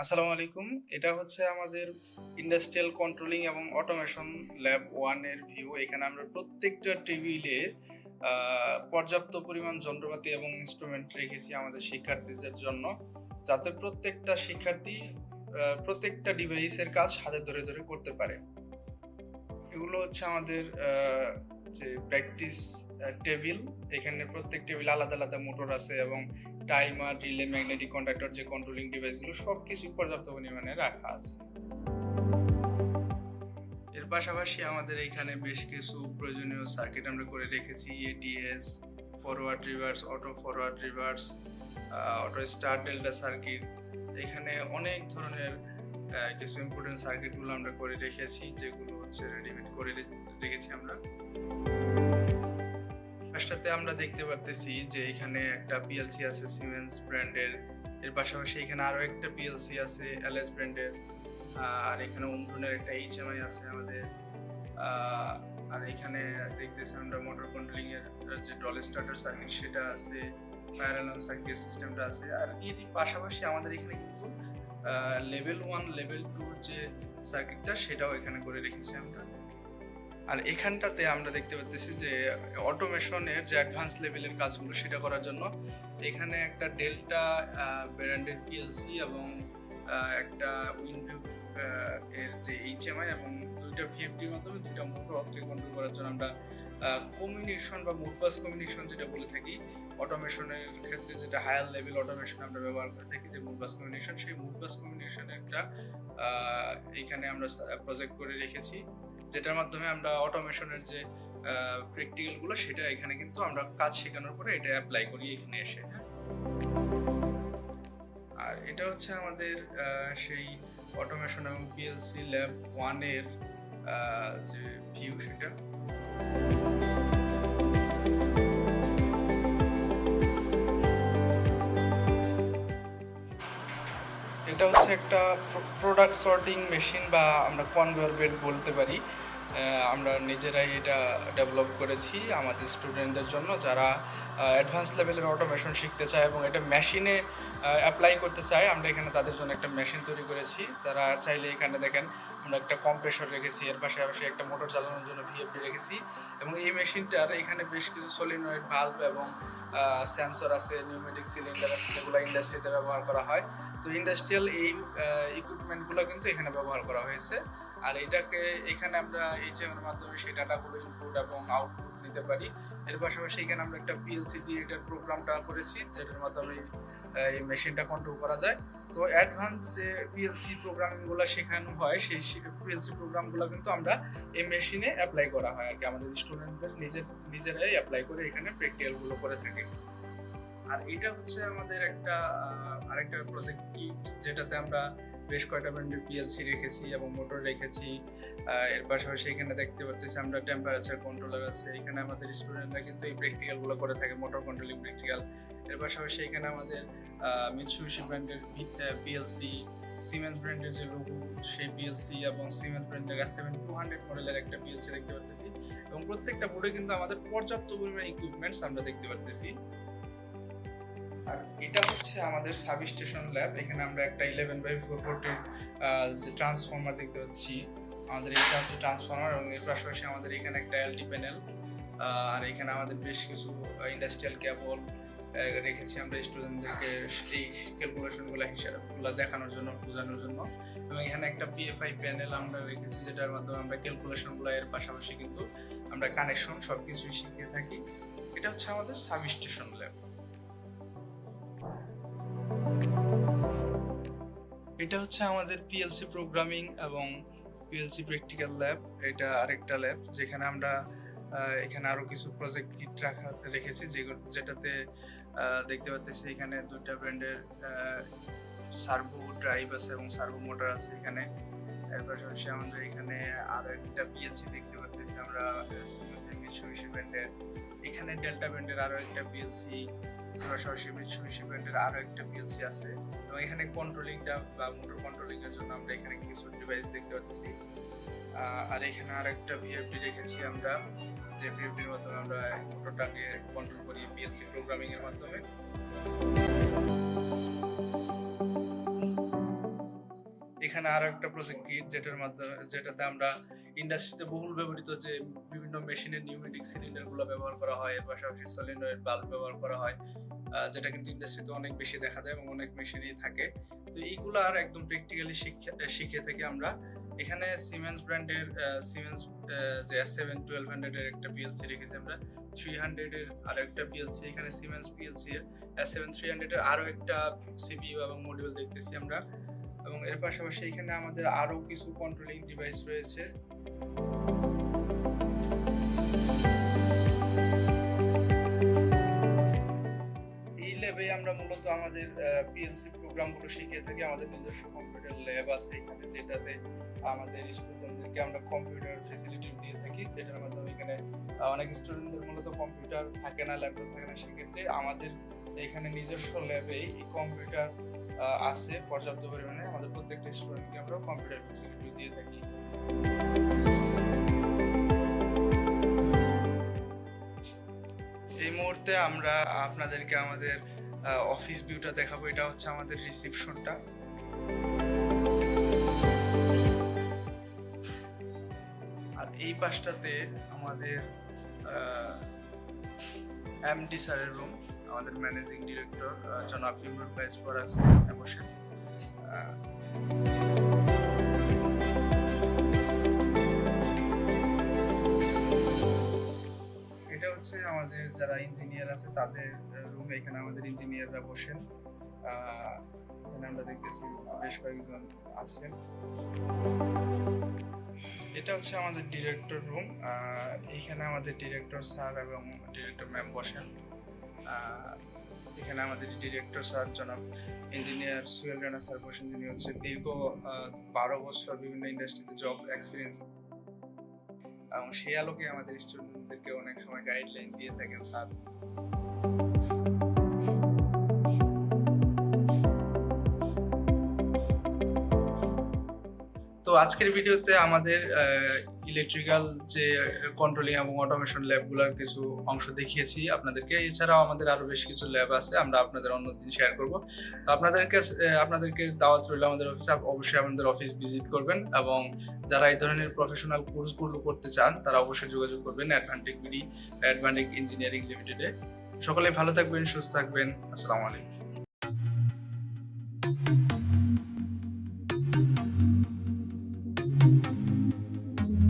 আসসালামু আলাইকুম। এটা হচ্ছে আমাদের ইন্ডাস্ট্রিয়াল কন্ট্রোলিং এবং অটোমেশন ল্যাব ওয়ানের ভিউ এখানে আমরা প্রত্যেকটা টেবিলে পর্যাপ্ত পরিমাণ যন্ত্রপাতি এবং ইনস্ট্রুমেন্ট রেখেছি আমাদের শিক্ষার্থীদের জন্য। যাতে প্রত্যেকটা শিক্ষার্থী প্রত্যেকটা ডিভাইসের কাজ হাতে ধরে ধরে করতে পারে। এগুলো হচ্ছে আমাদের যে প্র্যাকটিস টেবিল এখানে প্রত্যেক টেবিল আলাদা আলাদা মোটর আছে এবং টাইমার রিলে ম্যাগনেটিক কন্ডাক্টর যে কন্ট্রোলিং ডিভাইসগুলো সব কিছু পর্যাপ্ত পরিমাণে রাখা আছে। এর পাশাপাশি আমাদের এখানে বেশ কিছু প্রয়োজনীয় সার্কিট আমরা করে রেখেছি। ATS forward reverse auto forward reverse auto star delta circuit এখানে অনেক ধরনের কিছু ইম্পর্টেন্ট সার্কিটগুলো আমরা করে রেখেছি, যেগুলো হচ্ছে রেডিমেড করে রেখেছি আমরা। ফার্স্টটাতে আমরা দেখতে পারতেছি যে এখানে একটা পিএলসি আছে সিমেন্স ব্র্যান্ডের এর পাশাপাশি এখানে আরও একটা পিএলসি আছে এলএস ব্র্যান্ডের আর এখানে উমটনের একটা এইচএমআই আছে আমাদের। আর এখানে দেখতেছি আমরা মোটর কন্ট্রোলিং এর যে ডল স্টার্টার সার্কিট সেটা আছে ফায়ার অ্যালার্ম সার্কিট সিস্টেমটা আছে। আর এর পাশাপাশি আমাদের এখানে কিন্তু লেভেল ওয়ান লেভেল টু যে সার্কিটটা সেটাও এখানে করে রেখেছি আমরা। আর এখানটাতে আমরা দেখতে পাচ্ছি যে অটোমেশনের যে অ্যাডভান্স লেভেলের কাজগুলো, সেটা করার জন্য এখানে একটা ডেল্টা ব্র্যান্ডের পিএলসি এবং একটা উইন্ডো এর যে এইচএমআই এবং দুইটা ভিএফডির মাধ্যমে দুইটা মোটর অপকে কন্ট্রোল করার জন্য আমরা কমিউনিকেশন বা মোডবাস কমিউনিকেশন যেটা বলে থাকি অটোমেশনের ক্ষেত্রে যেটা হায়ার লেভেল অটোমেশন আমরা ব্যবহার করে থাকি যে মোডবাস কমিউনিকেশন সেই মোডবাস কমিউনিকেশনের একটা এখানে আমরা প্রজেক্ট করে রেখেছি, যেটার মাধ্যমে আমরা অটোমেশনের যে প্র্যাকটিক্যালগুলো সেটা এখানে কিন্তু আমরা কাজ শেখানোর পরে এটা অ্যাপ্লাই করি এখানে এসে হ্যাঁ। আর এটা হচ্ছে আমাদের সেই অটোমেশন এবং পিএলসি ল্যাব ওয়ানের যে ভিউ সেটা। এটা হচ্ছে একটা প্রোডাক্ট সর্টিং মেশিন বা আমরা কনভেয়ার বেল্ট বলতে পারি। আমরা নিজেরাই এটা ডেভেলপ করেছি আমাদের স্টুডেন্টদের জন্য যারা অ্যাডভান্স লেভেলের অটোমেশন শিখতে চায় এবং এটা মেশিনে অ্যাপ্লাই করতে চায়। আমরা এখানে তাদের জন্য একটা মেশিন তৈরি করেছি। তারা চাইলে এখানে দেখেন, আমরা একটা কম্প্রেসর রেখেছি, এর পাশাপাশি একটা মোটর চালানোর জন্য ভিএফডি রেখেছি এবং এই মেশিনটার এখানে বেশ কিছু সলিনয়েড ভাল্ব এবং সেন্সর আছে নিউমেটিক সিলিন্ডার আছে, যেগুলো ইন্ডাস্ট্রিতে ব্যবহার করা হয়। তো ইন্ডাস্ট্রিয়াল এই ইকুইপমেন্টগুলো কিন্তু এখানে ব্যবহার করা হয়েছে। আর এটাকে এখানে আমরা এইচএম এর মাধ্যমে সেই ডাটাগুলো ইনপুট এবং আউটপুট নিতে পারি। এর পাশাপাশি এখানে আমরা একটা পিএলসি এটার প্রোগ্রামটা করেছি, যেটার মাধ্যমে এই মেশিনটা কন্ট্রোল করা যায়। তো অ্যাডভান্স যে পিএলসি প্রোগ্রামিংগুলো শেখানো হয়, সেই পিএলসি প্রোগ্রামগুলো কিন্তু আমরা এই মেশিনে অ্যাপ্লাই করা হয় আর কি। আমাদের স্টুডেন্টদের নিজের, নিজেরাই অ্যাপ্লাই করে এখানে প্র্যাকটিক্যালগুলো করে থাকে। আর এটা হচ্ছে আমাদের একটা আরেকটা প্রজেক্ট কিট যেটাতে আমরা বেশ কয়টা ব্র্যান্ডের পিএলসি রেখেছি এবং মোটর রেখেছি। এর পাশাপাশি এখানে দেখতে পাচ্ছি আমরা টেম্পারেচার কন্ট্রোলার আছে। এখানে আমাদের স্টুডেন্টরা কিন্তু এই প্র্যাকটিক্যালগুলো করে থাকে মোটর কন্ট্রোলিং প্র্যাকটিক্যাল এর পাশাপাশি এখানে আমাদের মিৎসুবিশি ব্র্যান্ডের পিএলসি সিমেন্স ব্র্যান্ডের যে লোগো সেই পিএলসি এবং সিমেন্স ব্র্যান্ডের এস সেভেন টু হান্ড্রেড মডেলের একটা পিএলসি দেখতে পাচ্ছি এবং প্রত্যেকটা বোর্ডে কিন্তু আমাদের পর্যাপ্ত পরিমাণে ইকুইপমেন্টস আমরা দেখতে পাচ্ছি আর এটা হচ্ছে আমাদের সাব স্টেশন ল্যাব এখানে আমরা একটা ইলেভেন বাই ফোর ফোরটির যে ট্রান্সফর্মার দেখতে পাচ্ছি। আমাদের এটা হচ্ছে ট্রান্সফর্মার এবং এর পাশাপাশি আমাদের এখানে একটা এলটি প্যানেল আর এখানে আমাদের বেশ কিছু ইন্ডাস্ট্রিয়াল কেবল রেখেছি আমরা স্টুডেন্টদেরকে এই ক্যালকুলেশনগুলো হিসাবগুলো দেখানোর জন্য, বোঝানোর জন্য। এবং এখানে একটা পিএফআই প্যানেল আমরা রেখেছি, যেটার মাধ্যমে আমরা ক্যালকুলেশনগুলো এর পাশাপাশি কিন্তু আমরা কানেকশন সব কিছুই শিখে থাকি। এটা হচ্ছে আমাদের সাব স্টেশন ল্যাব এটা হচ্ছে আমাদের পিএলসি প্রোগ্রামিং এবং পিএলসি প্র্যাকটিক্যাল ল্যাব এটা আরেকটা ল্যাব যেখানে আমরা এখানে আরও কিছু প্রজেক্ট কিট রাখা, রেখেছি যেটাতে দেখতে পাচ্ছি এখানে দুইটা ব্র্যান্ডের সার্ভো ড্রাইভ আছে এবং সার্ভো মোটর আছে এখানে। এর পাশাপাশি আমাদের এখানে আরও একটা পিএলসি দেখতে পাচ্ছি আমরা ব্র্যান্ডের এখানে ডেল্টা ব্র্যান্ডের আরও একটা পিএলসি পাশাপাশি মিৎসুবিশি ব্র্যান্ডের আরও একটা পিএলসি আছে। এবং এখানে কন্ট্রোলিংটা বা মোটর কন্ট্রোলিং এর জন্য আমরা এখানে কিছু ডিভাইস দেখতে পাচ্ছি। আর এখানে আরেকটা ভিএফডি রেখেছি আমরা, যে ভিএফডির মাধ্যমে আমরা মোটরটাকে কন্ট্রোল করি পিএলসি প্রোগ্রামিং এর মাধ্যমে। এখানে আরও একটা প্রজেক্ট কিট যেটার মাধ্যমে, যেটাতে আমরা ইন্ডাস্ট্রিতে বহুল ব্যবহৃত যে বিভিন্ন মেশিনের নিউমেটিক সিলিন্ডারগুলো ব্যবহার করা হয়, এর পাশাপাশি সিলিন্ডারের বাল্ব ব্যবহার করা হয় যেটা কিন্তু ইন্ডাস্ট্রিতে অনেক বেশি দেখা যায় এবং অনেক মেশিনই থাকে। তো এইগুলো আর একদম প্র্যাকটিক্যালি শিখে থেকে আমরা এখানে সিমেন্স ব্র্যান্ডের সিমেন্স যে এস সেভেন টুয়েলভ হান্ড্রেডের একটা পিএলসি রেখেছি আমরা। থ্রি হান্ড্রেডের আরও একটা পিএলসি এখানে সিমেন্স পিএলসি এর এস সেভেন থ্রি হান্ড্রেডের আরও একটা সিপিইউ এবং মডিউল দেখতেছি আমরা। এবং এর পাশাপাশি এখানে আমাদের আরও কিছু কন্ট্রোলিং ডিভাইস রয়েছে। এই ল্যাবে আমরা মূলত আমাদের পিএলসি প্রোগ্রামগুলো শিখে থাকি। আমাদের নিজস্ব কম্পিউটার ল্যাব আছে এখানে, যেটাতে আমাদের স্টুডেন্টদেরকে আমরা কম্পিউটার ফেসিলিটি দিয়ে থাকি, যেটার মাধ্যমে এখানে অনেক স্টুডেন্টদের মূলত কম্পিউটার থাকে না ল্যাপটপ থাকে না। সেক্ষেত্রে আমাদের এখানে নিজস্ব ল্যাবে কম্পিউটার আছে পর্যাপ্ত পরিমাণে। আমাদের প্রত্যেকটা স্টুডেন্টকে আমরা কম্পিউটার ফেসিলিটি দিয়ে থাকি। এই মুহূর্তে আমরা আপনাদেরকে আমাদের অফিস ভিউটা দেখাবো। এটা হচ্ছে আমাদের রিসিপশনটা আর এই পাশটাতে আমাদের এমডি স্যারের রুম আমাদের ম্যানেজিং ডিরেক্টর জনাব ইমরুল বাইসপর আছে। বসে। এটা হচ্ছে আমাদের যারা ইঞ্জিনিয়ার আছে, তাদের রুম এখানে আমাদের ইঞ্জিনিয়াররা বসেন। এখানে আমরা দেখতেছি বেশ কয়েকজন আছেন। এটা হচ্ছে আমাদের ডিরেক্টর রুম এইখানে আমাদের ডিরেক্টর স্যার এবং ডিরেক্টর ম্যাম বসেন। এখানে আমাদের ডিরেক্টর স্যার জনাব ইঞ্জিনিয়ার সুয়েল রানা স্যার বসেন যিনি হচ্ছে, দীর্ঘ বারো বছর বিভিন্ন ইন্ডাস্ট্রিতে জব এক্সপিরিয়েন্স এবং সেই আলোকে আমাদের স্টুডেন্টদেরকে অনেক সময় গাইডলাইন দিয়ে থাকেন স্যার তো আজকের ভিডিওতে আমাদের ইলেকট্রিক্যাল যে কন্ট্রোলিং এবং অটোমেশন ল্যাবগুলোর কিছু অংশ দেখিয়েছি আপনাদেরকে। এছাড়াও আমাদের আরও বেশ কিছু ল্যাব আছে, আমরা আপনাদের অন্যদিন শেয়ার করব। তো আপনাদেরকে আপনাদেরকে দাওয়াত রইল আমাদের অফিসে অবশ্যই আমাদের অফিস ভিজিট করবেন এবং যারা এই ধরনের প্রফেশনাল কোর্সগুলো করতে চান, তারা অবশ্যই যোগাযোগ করবেন অ্যাডভান্টিক বিডি অ্যাডভান্টিক ইঞ্জিনিয়ারিং লিমিটেডে সকলে ভালো থাকবেন, সুস্থ থাকবেন। আসসালামু আলাইকুম।